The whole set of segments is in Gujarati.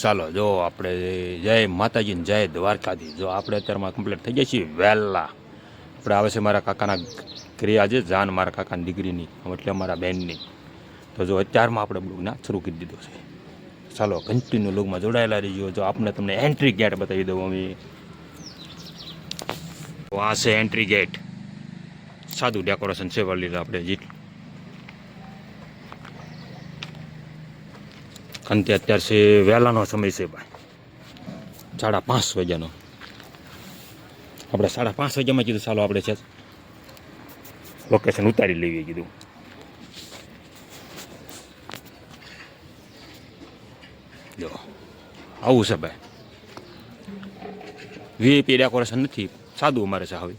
ચાલો, જો આપણે જય માતાજીને જય દ્વારકાધી જો આપણે અત્યારમાં કમ્પ્લીટ થઈ ગયા છીએ વહેલા. આપણે આવે છે મારા કાકાના ક્રિયા છે, જાન મારા કાકાની દીકરીની એટલે મારા બહેનની તો જો અત્યારમાં આપણે બ્લોગના શરૂ કરી દીધો છે. ચાલો કન્ટિન્યુ બ્લોગમાં જોડાયેલા રહીજો. જો આપણે તમને એન્ટ્રી ગેટ બતાવી દઉં અમે. તો આ છે એન્ટ્રી ગેટ સાદું ડેકોરેશન છે, વળી આપણે જેટલું કારણ કે અત્યારે છે વહેલાનો સમય છે ભાઈ. સાડા પાંચ વાગ્યાનો. આપણે સાડા પાંચ વાગ્યામાં કીધું, ચાલો આપણે છે લોકેશન ઉતારી લેવી કીધું. જો, આવું છે ભાઈ. વીઆઈપી ડેકોરેશન નથી. સાદું અમારે છે હવે.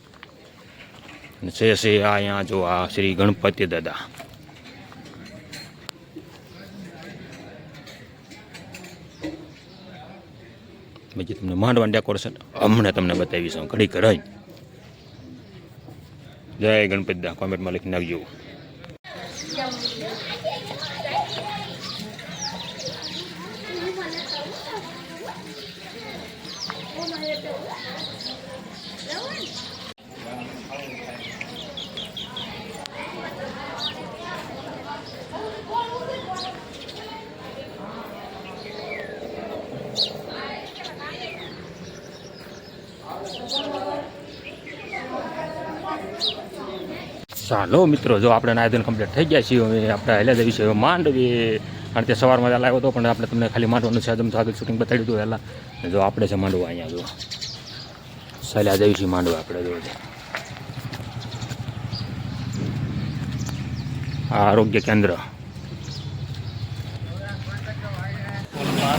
છે છે, આ અહીંયા જો આ શ્રી ગણપતિ દાદા. બીજી તમને માંડવાનું ડેકોરેશન હમણાં તમને બતાવીશ હું ઘડી ઘડાઈ જય ગણપતિ દા કોમેન્ટમાં લખી નાખજો. ચાલો મિત્રો, જો આપણે નાયદન કમ્પ્લીટ થઈ ગયા છીએ, હવે આપણે હેલા જઈએ છીએ. માંડવી કારણ કે સવારમાં વહેલા આવ્યો હતો પણ આપણે તમને ખાલી માંડવાનું છે. એકદમ આગળ શૂટિંગ બતાવી દીધું વહેલા જો આપણે છે માંડવા અહીંયા, જો. સહેલા જઈએ છીએ માંડવા આપણે, જો. આરોગ્ય કેન્દ્ર.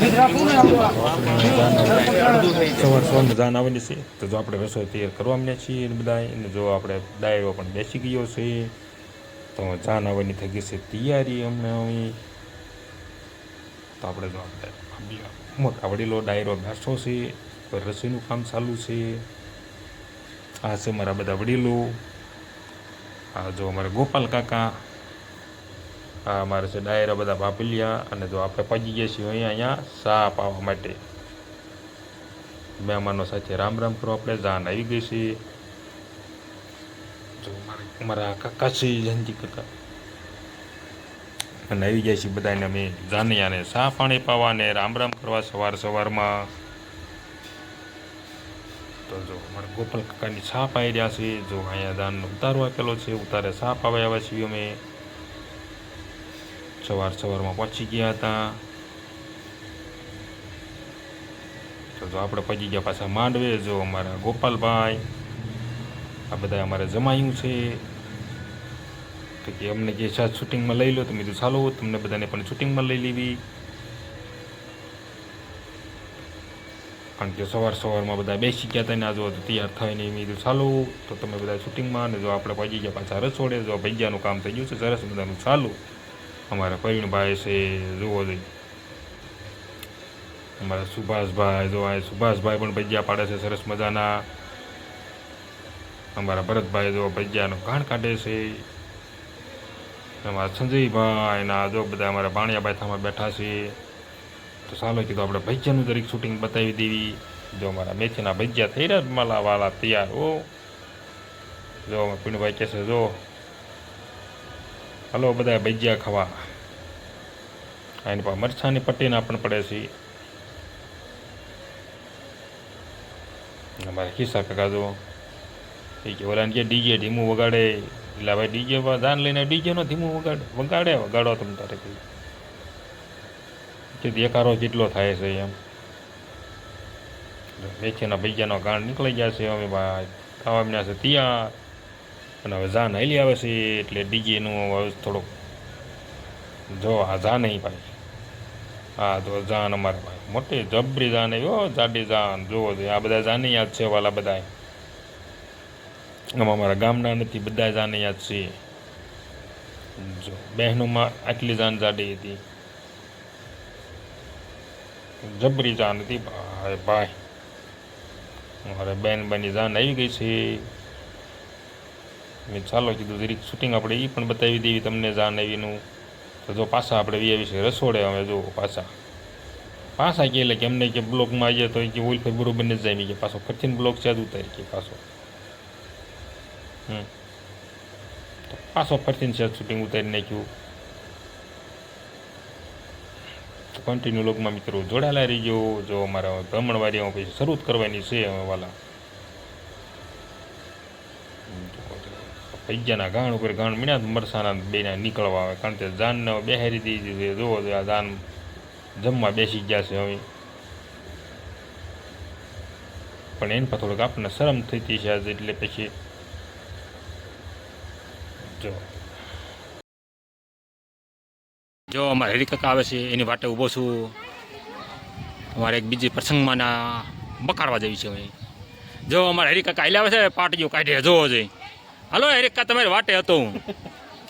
સવાર સવારમાં જાન આવવાની છે. તો જો આપણે રસોઈ તૈયાર કરવા માંડ્યા છીએ બધા અને જો આપણે ડાયરો પણ બેસી ગયો છે, તો જાન આવવાની થઈ ગઈ છે તૈયારી અમને હવે તો આપણે જો આપણે મોટા વડીલો ડાયરો બેસો છે રસોઈનું કામ ચાલુ છે. આ છે મારા બધા વડીલો. આ જો અમારા ગોપાલ કાકા આ અમારે છે ડાયરા બધા બાપલિયા અને જો આપણે પહોંચી ગયા છીએ અહીંયા અહીંયા, સા પાવા માટે. મહેમાનો સાથે રામ રામ કરો આપણે, જાન આવી ગઈ છે. જો મારા કાકા છે જયંતિ કાકા. અને આવી જાય છે બધાને અમે જાનિયાને સા પાણી પાવા ને રામ રામ કરવા સવાર સવારમાં. તો જો મારા ગોપાલ કાકાની ચા આવી રહ્યા છે, જો અહીંયા દાનનો ઉતારો આપેલો છે, ઉતારે સાપ આવ્યા છીએ અમે. સવાર સવારમાં પહોંચી ગયા હતા. તો જો આપણે પહોંચી ગયા પાછા માંડવે, જો અમારા ગોપાલભાઈ, આ બધા અમારે જમાયું છે. તો કે અમને જે સાત શૂટિંગમાં લઈ લો, તો મેં ચાલો, તમને બધાને પણ શૂટિંગમાં લઈ લેવી. કારણ કે સવાર સવારમાં બધા બેસી ગયા હતા ને આ જો તૈયાર થઈને મેં કીધું, ચાલો, તો તમે બધા શૂટિંગમાં ને જો આપણે પહોંચી ગયા પાછા રસોડે, જો ભૈયાનું કામ થઈ ગયું છે, સરસ બધાનું ચાલુ. અમારા પ્રવીણભાઈ છે, જુઓ જઈ અમારા સુભાષભાઈ, જો આ સુભાષભાઈ પણ ભજીયા પાડે છે, સરસ મજાના. અમારા ભરતભાઈ જો ભજીયાનો ઘાણ કાઢે છે. અમારા સંજયભાઈ ના જો બધા અમારા ભાણિયાભાઈ થામાં બેઠા છે. તો ચાલો કીધું, આપણે ભજીયાનું દરેક શૂટિંગ બતાવી દેવી. જો અમારા મેથીના ભજીયા થઈ રહ્યા માલા વાલા તૈયાર ઓ જો પીણભાઈ કહેશે જો હલો બધા ભજીયા ખાવા. એની પાસે મરચાની પટ્ટીના પણ પડે છે અમારે ખિસ્સા કાકા જો એ કે કે ડીજે ધીમું વગાડે. એટલે ભાઈ ડીજે દાન લઈને ડીજેનો ધીમું વગાડે વગાડે, વગાડો તમે તારે કઈ કે દેખારો કેટલો થાય છે એમ. મેથીના ભજીયાનો ગાણ નીકળી ગયા છે અમે ભાઈ. ખાવા મીના છે ત્યાં અને હવે જાન હાલી આવે છે એટલે ડીજેનું હવે થોડુંક જો આ જાન નહીં ભાઈ. હા તો જાન અમારે ભાઈ. મોટી જબરી જાન આવી હો, જાડી જાન. જુઓ જોઈએ આ બધા જાન યાદ છે વાલા બધા આમાં અમારા ગામના નથી, બધા જાન યાદ છે. જો, બહેનોમાં આટલી જાન જાડી હતી. જબરી જાન હતી ભાઈ. ભાઈ મારે બેન બની જાન આવી ગઈ છે. મેં ચાલો, કીધું, જરીક શૂટિંગ આપણે એ પણ બતાવી દેવી તમને જાન આવીનું તો જો પાછા આપણે વી વિશે રસોડે અમે જો પાછા. પાછા કે એટલે કે અમને કે બ્લોકમાં આવીએ તો કે ઓઇલ ફેર બરોબર ને જાય. કે પાછો ફરતીને બ્લોક છે ઉતારી કે પાછો. હમ. તો પાછો ફરતીને છે શૂટિંગ ઉતારી નાખ્યું. કન્ટિન્યુ લોકમાં મિત્રો જોડાયેલા રહીજો. જો અમારા ભ્રમણવારી પછી શરૂ જ કરવાની છે, અમે વાલા. પૈજાના ગાણ ઉપર ગાણ મીણ્યા મરસાના બેના નીકળવા આવે. કારણ કે જાનને બેહારી દીધી જોવો તો આ જાન જમવા બેસી ગયા છે હવે. પણ એને પર થોડુંક આપણને શરમ થતી છે આજે એટલે પછી જો. જો અમારે હરિકાકા આવે છે, એની વાટે ઊભો છું. અમારે એક બીજી પ્રસંગમાં બકાડવા જેવી છે જો અમારે હરિકાકા હાલ્યા આવે છે પાટીઓ કાઢે જોવો જોઈએ. હાલો એરિકા તમારી વાટે હતો હું.